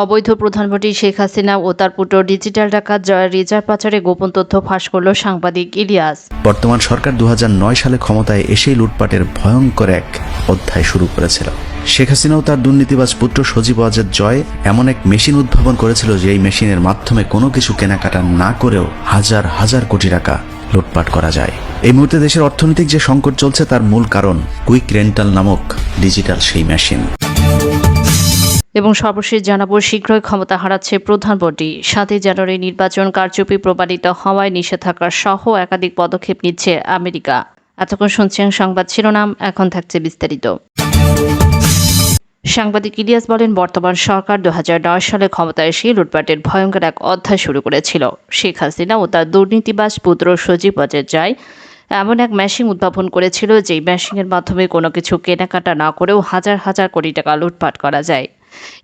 অবৈধ প্রধানমন্ত্রী শেখ হাসিনা ও তার পুত্র ডিজিটাল ডাকাত জয়ের রিজার্ভ পাচারে গোপন তথ্য ফাঁস করল সাংবাদিক ইলিয়াস। বর্তমান সরকার দু সালে ক্ষমতায় এসেই লুটপাটের ভয়ঙ্কর এক অধ্যায় শুরু করেছিল। শেখ হাসিনাও তার দুর্নীতিবাজ পুত্র সজীব ওয়াজেদ জয় এমন এক মেশিন উদ্ভাবন করেছিল যে এই মেশিনের মাধ্যমে কোনো কিছু কেনাকাটা না করেও হাজার হাজার কোটি টাকা লুটপাট করা যায়। এই মুহূর্তে দেশের অর্থনৈতিক যে সংকট চলছে তার মূল কারণ কুইক রেন্টাল নামক ডিজিটাল সেই মেশিন। এবং সর্বশেষ জানাব, শীঘ্রই ক্ষমতা হারাচ্ছে প্রধান প্রধানমন্ত্রী সাতই জানুয়ারি নির্বাচন কারচুপি প্রমাণিত হওয়ায় নিষেধাজ্ঞা সহ একাধিক পদক্ষেপ নিচ্ছে আমেরিকা। এতক্ষণ শুনছেন সংবাদ শিরোনাম, এখন থাকছে বিস্তারিত। সাংবাদিক ইলিয়াস বলেন, বর্তমান সরকার দু হাজার দশ সালে ক্ষমতায় এসে লুটপাটের ভয়ঙ্কর এক অধ্যায় শুরু করেছিল। শেখ হাসিনা ও তার দুর্নীতিবাস পুত্র সজীব অজয় এমন এক মেশিন উদ্ভাবন করেছিল, যেই মেশিনের মাধ্যমে কোনো কিছু কেনাকাটা না করেও হাজার হাজার কোটি টাকা লুটপাট করা যায়।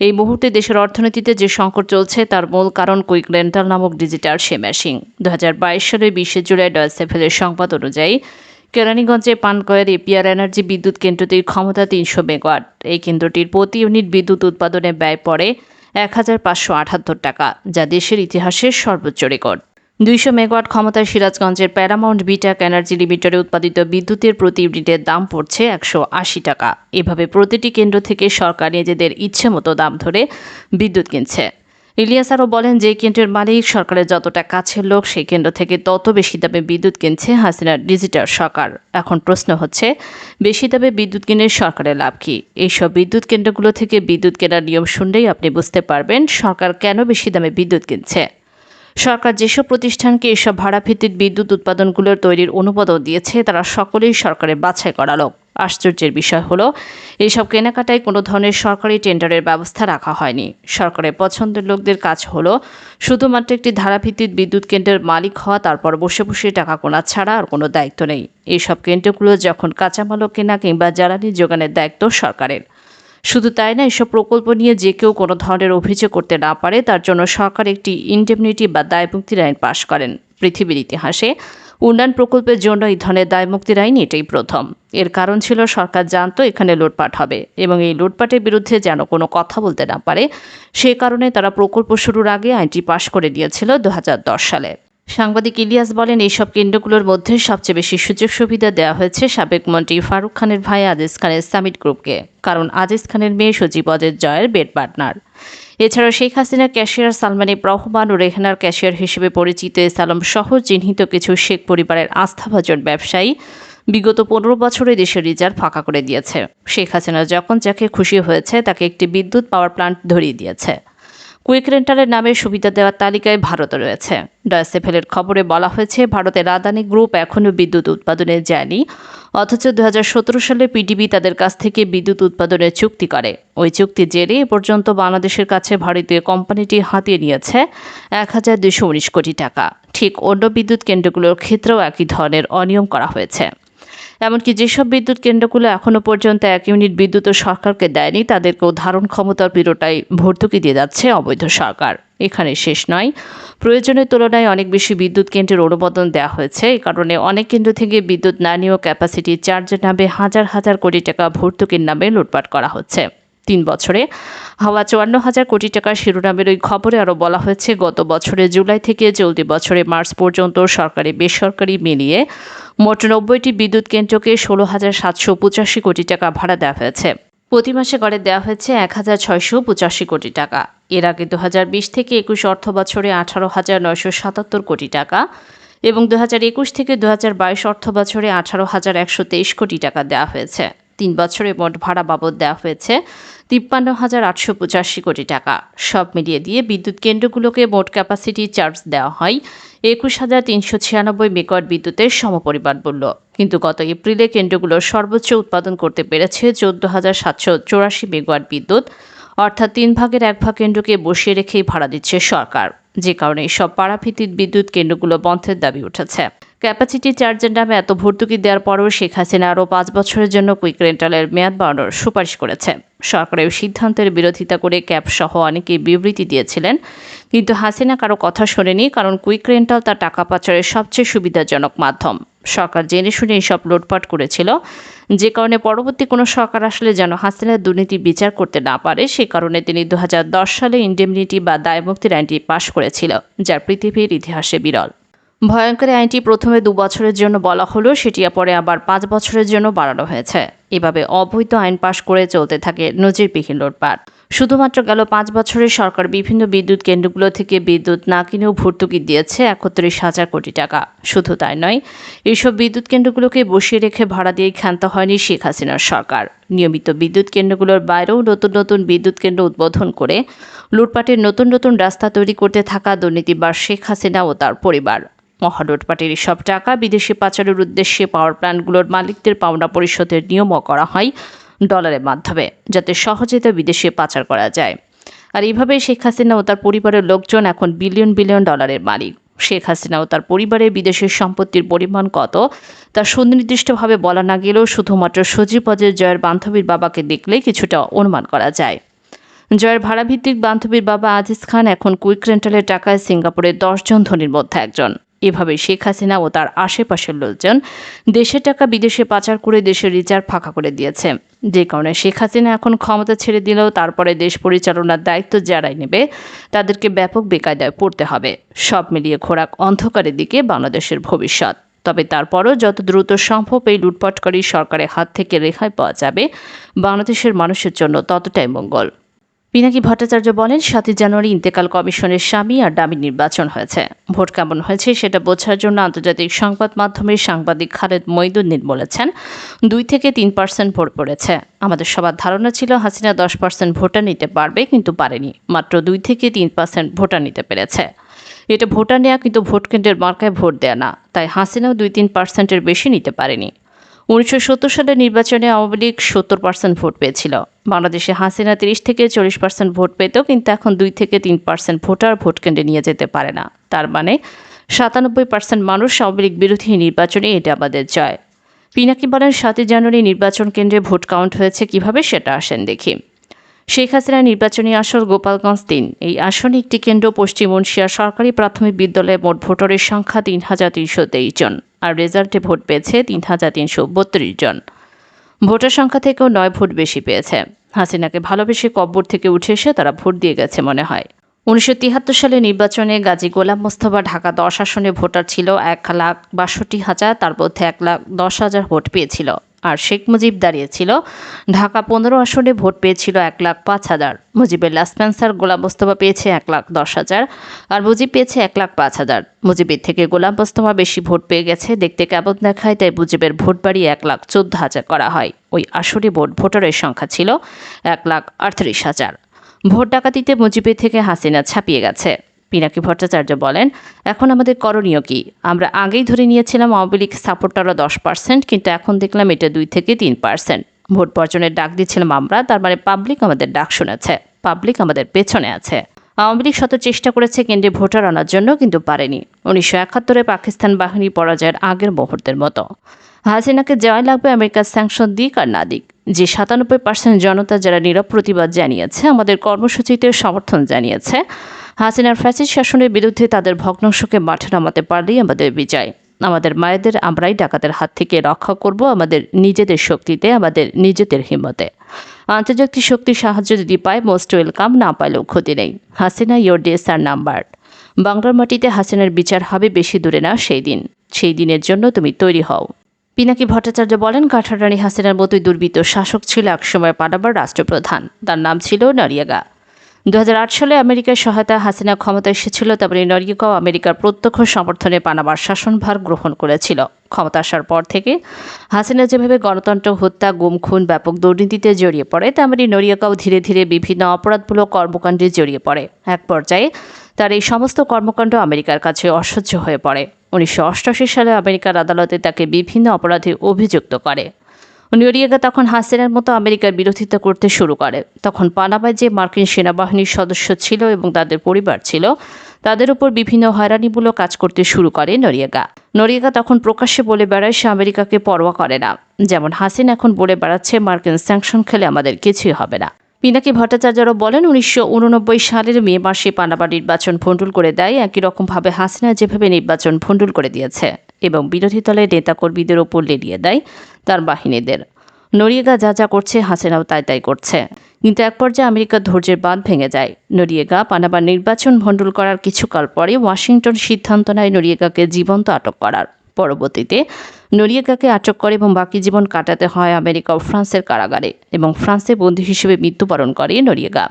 এই মুহূর্তে দেশের অর্থনীতিতে যে সংকট চলছে, তার মূল কারণ কুইক রেন্টাল নামক ডিজিটাল সে মেশিন দু সালের বিশে জুলাই ডয়েসেফেলের সংবাদ অনুযায়ী, কেরানীগঞ্জে পানকয়ের এপিআর এনার্জি বিদ্যুৎ কেন্দ্রটির ক্ষমতা তিনশো মেগাওয়াট। এই কেন্দ্রটির প্রতি ইউনিট বিদ্যুৎ উৎপাদনে ব্যয় পড়ে এক হাজার পাঁচশো আটাত্তর টাকা, যা দেশের ইতিহাসের সর্বোচ্চ রেকর্ড। দুইশো মেগাওয়াট ক্ষমতার সিরাজগঞ্জের প্যারামাউন্ট বিটাক এনার্জি লিমিটেডে উৎপাদিত বিদ্যুতের প্রতি ইউনিটের দাম পড়ছে একশো আশি টাকা। এভাবে প্রতিটি কেন্দ্র থেকে সরকার নিজেদের ইচ্ছে মতো দাম ধরে বিদ্যুৎ কিনছে। ইলিয়াস আরও বলেন, যে কেন্দ্রের মালিক সরকারের যতটা কাছের লোক, সেই কেন্দ্র থেকে তত বেশি দামে বিদ্যুৎ কিনছে হাসিনার ডিজিটাল সরকার। এখন প্রশ্ন হচ্ছে, বেশি দামে বিদ্যুৎ কিনে সরকারের লাভ কি? এইসব বিদ্যুৎ কেন্দ্রগুলো থেকে বিদ্যুৎ কেনার নিয়ম শুনলেই আপনি বুঝতে পারবেন সরকার কেন বেশি দামে বিদ্যুৎ কিনছে। সরকার যেসব প্রতিষ্ঠানকে এসব ভাড়াভিত্তিক বিদ্যুৎ উৎপাদনগুলোর তৈরির অনুমোদন দিয়েছে, তারা সকলেই সরকারের বাছাই করা লোক আশ্চর্যের বিষয় হলো এইসব কেনাকাটায় কোনো ধরনের সরকারি টেন্ডারের ব্যবস্থা রাখা হয়নি। সরকারের পছন্দের লোকদের কাজ হলো, শুধুমাত্র একটি ধারাভিত্তিক বিদ্যুৎ কেন্দ্রের মালিক হওয়া, তারপর বসে বসে টাকা কোনা ছাড়া আর কোনো দায়িত্ব নেই। এইসব কেন্দ্রগুলো যখন কাঁচামালও কেনা কিংবা জ্বালানি যোগানের দায়িত্ব সরকারের। শুধু তাই না, এসব প্রকল্প নিয়ে যে কেউ কোনো ধরনের অভিযোগ করতে না পারে, তার জন্য সরকার একটি ইনডেমনিটি বা দায়মুক্তির আইন পাশ করেন। পৃথিবীর ইতিহাসে উন্নয়ন প্রকল্পের জন্য এই ধরনের দায়মুক্তির আইন এটাই প্রথম। এর কারণ ছিল সরকার জানতো এখানে লুটপাট হবে এবং এই লুটপাটের বিরুদ্ধে যেন কোনো কথা বলতে না পারে, সে কারণে তারা প্রকল্প শুরুর আগে আইনটি পাশ করে দিয়েছিল দু হাজার দশ সালে। সাংবাদিক ইলিয়াস বলেন, এইসব কেন্দ্রগুলোর মধ্যে সবচেয়ে বেশি সুযোগ সুবিধা দেওয়া হয়েছে সাবেক মন্ত্রী ফারুক খানের ভাই আজিজ খানের সামিট গ্রুপকে, কারণ আজিজ খানের মেয়ে সজীব অজের জয়ের বেড পার্টনার। এছাড়া শেখ হাসিনার ক্যাশিয়ার সালমানি রহমান ও রেহানার ক্যাশিয়ার হিসেবে পরিচিত সালম সহ চিহ্নিত কিছু শেখ পরিবারের আস্থাভাজন ব্যবসায়ী বিগত পনেরো বছরে দেশের রিজার্ভ ফাঁকা করে দিয়েছে। শেখ হাসিনা যখন যাকে খুশি হয়েছে, তাকে একটি বিদ্যুৎ পাওয়ার প্লান্ট ধরিয়ে দিয়েছে। কুইক রেন্টালের নামে সুবিধা দেওয়ার তালিকায় ভারত রয়েছে। ডয়সেফেলের খবরে বলা হয়েছে, ভারতের আদানি গ্রুপ এখনও বিদ্যুৎ উৎপাদনে যায়নি, অথচ দুহাজার সতেরো সালে পিডিবি তাদের কাছ থেকে বিদ্যুৎ উৎপাদনের চুক্তি করে। ওই চুক্তি জেরে এ পর্যন্ত বাংলাদেশের কাছে ভারতীয় কোম্পানিটি হাতিয়ে নিয়েছে এক হাজার দুশো উনিশ কোটি টাকা। ঠিক অন্য বিদ্যুৎ কেন্দ্রগুলোর ক্ষেত্রেও একই ধরনের অনিয়ম করা হয়েছে। এমনকি যেসব বিদ্যুৎ কেন্দ্রগুলো এখনও পর্যন্ত এক ইউনিট বিদ্যুৎ সরকারকে দেয়নি, তাদেরকেও ধারণ ক্ষমতার পিরোটাই ভর্তুকি দিয়ে যাচ্ছে অবৈধ সরকার। এখানে শেষ নয়। প্রয়োজনের তুলনায় অনেক বেশি বিদ্যুৎ কেন্দ্রের অনুমোদন দেওয়া হয়েছে। এই কারণে অনেক কেন্দ্র থেকে বিদ্যুৎ না নিয়েও ক্যাপাসিটি চার্জের নামে হাজার হাজার কোটি টাকা ভর্তুকির নামে লুটপাট করা হচ্ছে। তিন বছরে। হওয়া চুয়ান্ন হাজার কোটি টাকার শিরোনামের ওই খবরে আরও বলা হয়েছে, গত বছরে জুলাই থেকে চলতি বছরে মার্চ পর্যন্ত সরকারি বেসরকারি মিলিয়ে মোট নব্বইটি বিদ্যুৎ কেন্দ্রকে ষোলো হাজার সাতশো পঁচাশি কোটি টাকা ভাড়া দেওয়া হয়েছে। প্রতি মাসে গড়ে দেওয়া হয়েছে এক হাজার ছয়শো পঁচাশি কোটি টাকা। এর আগে দু হাজার বিশ থেকে একুশ অর্থ বছরে আঠারো হাজার নয়শো সাতাত্তর কোটি টাকা এবং দু হাজার একুশ থেকে দু হাজার বাইশ অর্থ বছরে আঠারো হাজার একশো তেইশ কোটি টাকা দেওয়া হয়েছে। তিন বছরে মোট ভাড়া বাবদ দেওয়া হয়েছে তিপ্পান্ন হাজার আটশো পঁচাশি কোটি টাকা। সব মিলিয়ে দিয়ে বিদ্যুৎ কেন্দ্রগুলোকে মোট ক্যাপাসিটি চার্জ দেওয়া হয় একুশ হাজার তিনশো ছিয়ানব্বই মেগাওয়াট বিদ্যুতের সমপরিমাণ মূল্য। কিন্তু গত এপ্রিলে কেন্দ্রগুলো সর্বোচ্চ উৎপাদন করতে পেরেছে চোদ্দ হাজার সাতশো চৌরাশি মেগাওয়াট বিদ্যুৎ, অর্থাৎ তিন ভাগের এক ভাগ কেন্দ্রকে বসিয়ে রেখেই ভাড়া দিচ্ছে সরকার। যে কারণে সব পাড়াভিত্তিক বিদ্যুৎ কেন্দ্রগুলো বন্ধের দাবি উঠেছে। ক্যাপাসিটি চার্জের নামে এত ভর্তুকি দেওয়ার পরও শেখ হাসিনা আরও পাঁচ বছরের জন্য কুইক রেন্টালের মেয়াদ বাড়ানোর সুপারিশ করেছে। সরকারের সিদ্ধান্তের বিরোধিতা করে ক্যাব সহ অনেকেই বিবৃতি দিয়েছিলেন। কিন্তু হাসিনা কারও কথা শোনেনি, কারণ কুইক রেন্টাল তার টাকা পাচারের সবচেয়ে সুবিধাজনক মাধ্যম। সরকার জেনে শুনে এইসব লুটপাট করেছিল। যে কারণে পরবর্তী কোনো সরকার আসলে যেন হাসিনার দুর্নীতি বিচার করতে না পারে, সে কারণে তিনি দু হাজার দশ সালে ইন্ডেমনিটি বা দায়মুক্তির আইনটি পাশ করেছিল, যা পৃথিবীর ইতিহাসে বিরল। ভয়ঙ্কর আইনটি প্রথমে দু বছরের জন্য বলা হলো সেটি পরে আবার পাঁচ বছরের জন্য বাড়ানো হয়েছে। এভাবে অবৈধ আইন পাশ করে চলতে থাকে নজিরবিহীন লুটপাট। শুধুমাত্র গেল পাঁচ বছরে সরকার বিভিন্ন বিদ্যুৎ কেন্দ্রগুলো থেকে বিদ্যুৎ না কিনেও ভর্তুকি দিয়েছে একত্রিশ হাজার কোটি টাকা। শুধু তাই নয় এইসব বিদ্যুৎ কেন্দ্রগুলোকে বসিয়ে রেখে ভাড়া দিয়ে ক্ষান্ত হয়নি শেখ হাসিনার সরকার। নিয়মিত বিদ্যুৎ কেন্দ্রগুলোর বাইরেও নতুন নতুন বিদ্যুৎ কেন্দ্র উদ্বোধন করে লুটপাটের নতুন নতুন রাস্তা তৈরি করতে থাকা দুর্নীতিবার শেখ হাসিনা ও তার পরিবার। মহালুটপাটের সব টাকা বিদেশে পাচারের উদ্দেশ্যে পাওয়ার প্ল্যান্টগুলোর মালিকদের পাওনা পরিশোধের নিয়মও করা হয় ডলারের মাধ্যমে, যাতে সহজে তা বিদেশে পাচার করা যায়। আর এইভাবে শেখ হাসিনা ও তার পরিবারের লোকজন এখন বিলিয়ন বিলিয়ন ডলারের মালিক। শেখ হাসিনা ও তার পরিবারের বিদেশের সম্পত্তির পরিমাণ কত, তা সুনির্দিষ্টভাবে বলা না গেলেও শুধুমাত্র সজীব অজয় জয়ের বান্ধবীর বাবাকে দেখলে কিছুটা অনুমান করা যায়। জয়ের ভাড়াভিত্তিক বান্ধবীর বাবা আজিজ খান এখন কুইক রেন্টালের টাকায় সিঙ্গাপুরের দশজন ধনীর মধ্যে একজন। এভাবে শেখ হাসিনা ও তার আশেপাশের লোকজন দেশের টাকা বিদেশে পাচার করে দেশের রিজার্ভ ফাঁকা করে দিয়েছে। যে কারণে শেখ হাসিনা এখন ক্ষমতা ছেড়ে দিলেও তারপরে দেশ পরিচালনার দায়িত্ব যারাই নেবে, তাদেরকে ব্যাপক বেকায়দায় পড়তে হবে। সব মিলিয়ে খোরাক অন্ধকারের দিকে বাংলাদেশের ভবিষ্যৎ। তবে তারপরও যত দ্রুত সম্ভব এই লুটপাটকারী সরকারের হাত থেকে রেহাই পাওয়া যাবে, বাংলাদেশের মানুষের জন্য ততটাই মঙ্গল। পিনাকি ভট্টাচার্য বলেন, সাতই জানুয়ারি ইন্তেকাল কমিশনের স্বামী আর ডামি নির্বাচন হয়েছে। ভোট কেমন হয়েছে সেটা বোঝার জন্য আন্তর্জাতিক সংবাদ মাধ্যমের সাংবাদিক খালেদ মইদুদ্দিন বলেছেন, দুই থেকে তিন পার্সেন্ট ভোট পড়েছে। আমাদের সবার ধারণা ছিল হাসিনা দশ পার্সেন্ট ভোটার নিতে পারবে, কিন্তু পারেনি। মাত্র দুই থেকে তিন পার্সেন্ট ভোটার নিতে পেরেছে। এটা ভোটার নেওয়া কিন্তু ভোট কেন্দ্রের মার্কায় ভোট দেয়া না, তাই হাসিনাও দুই তিন পার্সেন্টের বেশি নিতে পারেনি। উনিশশো সত্তর সালের নির্বাচনে আওয়ামী লীগ সত্তর পার্সেন্ট ভোট পেয়েছিল। বাংলাদেশে হাসিনা তিরিশ থেকে চল্লিশ পার্সেন্ট ভোট পেত কিন্তু এখন দুই থেকে তিন পার্সেন্ট ভোটার ভোট কেন্দ্রে নিয়ে যেতে পারে না। তার মানে সাতানব্বই পার্সেন্ট মানুষ আওয়ামী লীগ বিরোধী নির্বাচনে এটা আমাদের জয় পিনাকি বলেন, সাতই জানুয়ারি নির্বাচন কেন্দ্রে ভোট কাউন্ট হয়েছে কীভাবে সেটা আসেন দেখি। শেখ হাসিনা নির্বাচনী আসন গোপালগঞ্জ তিন। এই আসনে একটি কেন্দ্র পশ্চিম মুন্সিয়া সরকারি প্রাথমিক বিদ্যালয়ে মোট ভোটারের সংখ্যা তিন হাজার তিনশো তেইশ জন। আর রেজাল্টে ভোট পেয়েছে তিন হাজার তিনশো বত্রিশ জন। ভোটার সংখ্যা থেকেও নয় ভোট বেশি পেয়েছে। হাসিনাকে ভালোবেসে কব্বর থেকে উঠে এসে তারা ভোট দিয়ে গেছে মনে হয়। উনিশশো তিয়াত্তর সালে নির্বাচনে গাজী গোলাম মোস্তফা ঢাকা দশ আসনে ভোটার ছিল এক লাখ বাষট্টি হাজার, তার মধ্যে এক লাখ দশ হাজার ভোট পেয়েছিল। আর শেখ মুজিব দাঁড়িয়েছিল। ঢাকা পনেরো আসনে ভোট পেয়েছিল এক লাখ পাঁচ হাজার। মুজিবের লাসপেন্সার গোলাম মোস্তফা পেয়েছে এক লাখ দশ হাজার। আর মুজিব পেয়েছে এক লাখ পাঁচ হাজার। মুজিবের থেকে গোলাম মোস্তফা বেশি ভোট পেয়ে গেছে। দেখতে কেমন দেখায়, তাই মুজিবের ভোট বাড়িয়ে এক লাখ চোদ্দ হাজার করা হয়। ওই আসরে ভোট ভোটারের সংখ্যা ছিল এক লাখ আটত্রিশ হাজার। ভোট ডাকাতিতে মুজিবের থেকে হাসিনা ছাপিয়ে গেছে। পিনাকি ভট্টাচার্য বলেন, এখন আমাদের করণীয় কি? আমরা আগেই ধরে নিয়েছিলাম আওয়ামী লীগ সাপোর্টাররা দশ পার্সেন্ট, কিন্তু এখন দেখলাম এটা দুই থেকে তিন পার্সেন্ট। ভোট বর্জনের ডাক দিচ্ছিলাম আমরা, তার মানে পাবলিক আমাদের ডাক শুনেছে, পাবলিক আমাদের পেছনে আছে। আওয়ামী লীগ শত চেষ্টা করেছে কেন্দ্রে ভোটার আনার জন্য, কিন্তু পারেনি। উনিশশো একাত্তরে পাকিস্তান বাহিনী পরাজয়ের আগের মুহূর্তের মতো। হাসিনাকে জয় লাগবে আমেরিকার স্যাংশন দিক আর না দিক। যে সাতানব্বই পার্সেন্ট জনতা যারা নীরব প্রতিবাদ জানিয়েছে, আমাদের কর্মসূচিতে সমর্থন জানিয়েছে। হাসিনার ফ্যাসিস্ট শাসনের বিরুদ্ধে তাদের ভগ্নাংশকে মাঠে নামাতে পারলেই আমাদের বিজয়। আমাদের মায়েদের, আমরাই ডাকাতের হাত থেকে রক্ষা করব আমাদের নিজেদের শক্তিতে, আমাদের নিজেদের হিম্মতে। আন্তর্জাতিক শক্তির সাহায্য যদি পায়, মোস্ট ওয়েলকাম, না পাইলেও ক্ষতি নেই। Hasina, your days are number. বাংলার মাটিতে হাসিনার বিচার হবে বেশি দূরে না সেই দিন। সেই দিনের জন্য তুমি তৈরি হও। পিনাকি ভট্টাচার্য বলেন, কাঠারানী হাসিনার মতোই দুর্বৃত্ত শাসক ছিল একসময় পানাবার রাষ্ট্রপ্রধান। তার নাম ছিল নরিয়াগা। দু সালে আমেরিকার সহায়তায় হাসিনা ক্ষমতা এসেছিল, তারপরে নরিয়াগাও আমেরিকার প্রত্যক্ষ সমর্থনে পানাবার শাসনভার গ্রহণ করেছিল। ক্ষমতা আসার পর থেকে হাসিনা যেভাবে গণতন্ত্র, হত্যা গুম খুন ব্যাপক দুর্নীতিতে জড়িয়ে পড়ে, তেমনি নরিয়াগাও ধীরে ধীরে বিভিন্ন অপরাধমূলক কর্মকাণ্ডে জড়িয়ে পড়ে। এক পর্যায়ে তার এই সমস্ত কর্মকাণ্ড আমেরিকার কাছে অসহ্য হয়ে পড়ে। উনিশশো সালে আমেরিকার আদালতে তাকে বিভিন্ন অপরাধে অভিযুক্ত করে। নরিয়াগা তখন হাসিনার মতো আমেরিকার বিরোধিতা করতে শুরু করে। তখন পানামায় যে মার্কিন সেনাবাহিনীর সদস্য ছিল এবং তাদের পরিবার ছিল, তাদের উপর বিভিন্ন হয়রানিমূলক কাজ করতে শুরু করে নরিয়েগা নরিয়াগা তখন প্রকাশ্যে বলে বেড়ায়, সে আমেরিকাকে পরোয়া করে না। যেমন হাসিন এখন বলে বেড়াচ্ছে, মার্কিন স্যাংশন খেলে আমাদের কিছুই হবে না। পিনাকি ভট্টাচার্যরও বলেন, উনিশশো উননব্বই সালের মে মাসে পানামা নির্বাচন ভণ্ডুল করে দেয়। একই রকমভাবে হাসিনা যেভাবে নির্বাচন ভণ্ডুল করে দিয়েছে এবং বিরোধী দলের নেতাকর্মীদের ওপর লেলিয়ে দেয় তার বাহিনীদের। নরিয়েগা যা যা করছে, হাসিনাও তাই তাই করছে। কিন্তু এক পর্যায়ে আমেরিকার ধৈর্যের বাঁধ ভেঙে যায়। নরিয়েগা পানাবার নির্বাচন ভণ্ডুল করার কিছুকাল পরে ওয়াশিংটন সিদ্ধান্ত নেয় নরিয়েগাকে জীবন্ত আটক করার। পরবর্তীতে। নরিয়েগাকে আটক করে এবং বাকি জীবন কাটাতে হয় আমেরিকা ও ফ্রান্সের কারাগারে এবং ফ্রান্সে বন্দী হিসেবে মৃত্যুবরণ করে নরিয়েগা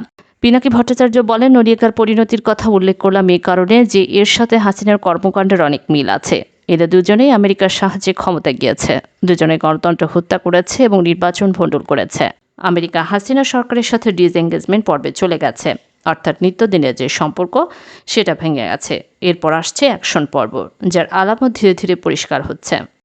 পিনাকি ভট্টাচার্য বলেন নরিয়েগার পরিণতির কথা উল্লেখ করলাম এই কারণে যে এর সাথে হাসিনার কর্মকাণ্ডের অনেক মিল আছে। এরা দুজনেই আমেরিকার সাহায্যে ক্ষমতায় গিয়েছে। দুজনে গণতন্ত্র হত্যা করেছে এবং নির্বাচন ভণ্ডুল করেছে। আমেরিকা হাসিনা সরকারের সাথে ডিসএঙ্গেজমেন্ট পর্বে চলে গেছে। অর্থাৎ নিত্যদিনের যে সম্পর্ক, সেটা ভেঙে গেছে। এরপর আসছে অ্যাকশন পর্ব, যার আলামত ধীরে ধীরে পরিষ্কার হচ্ছে।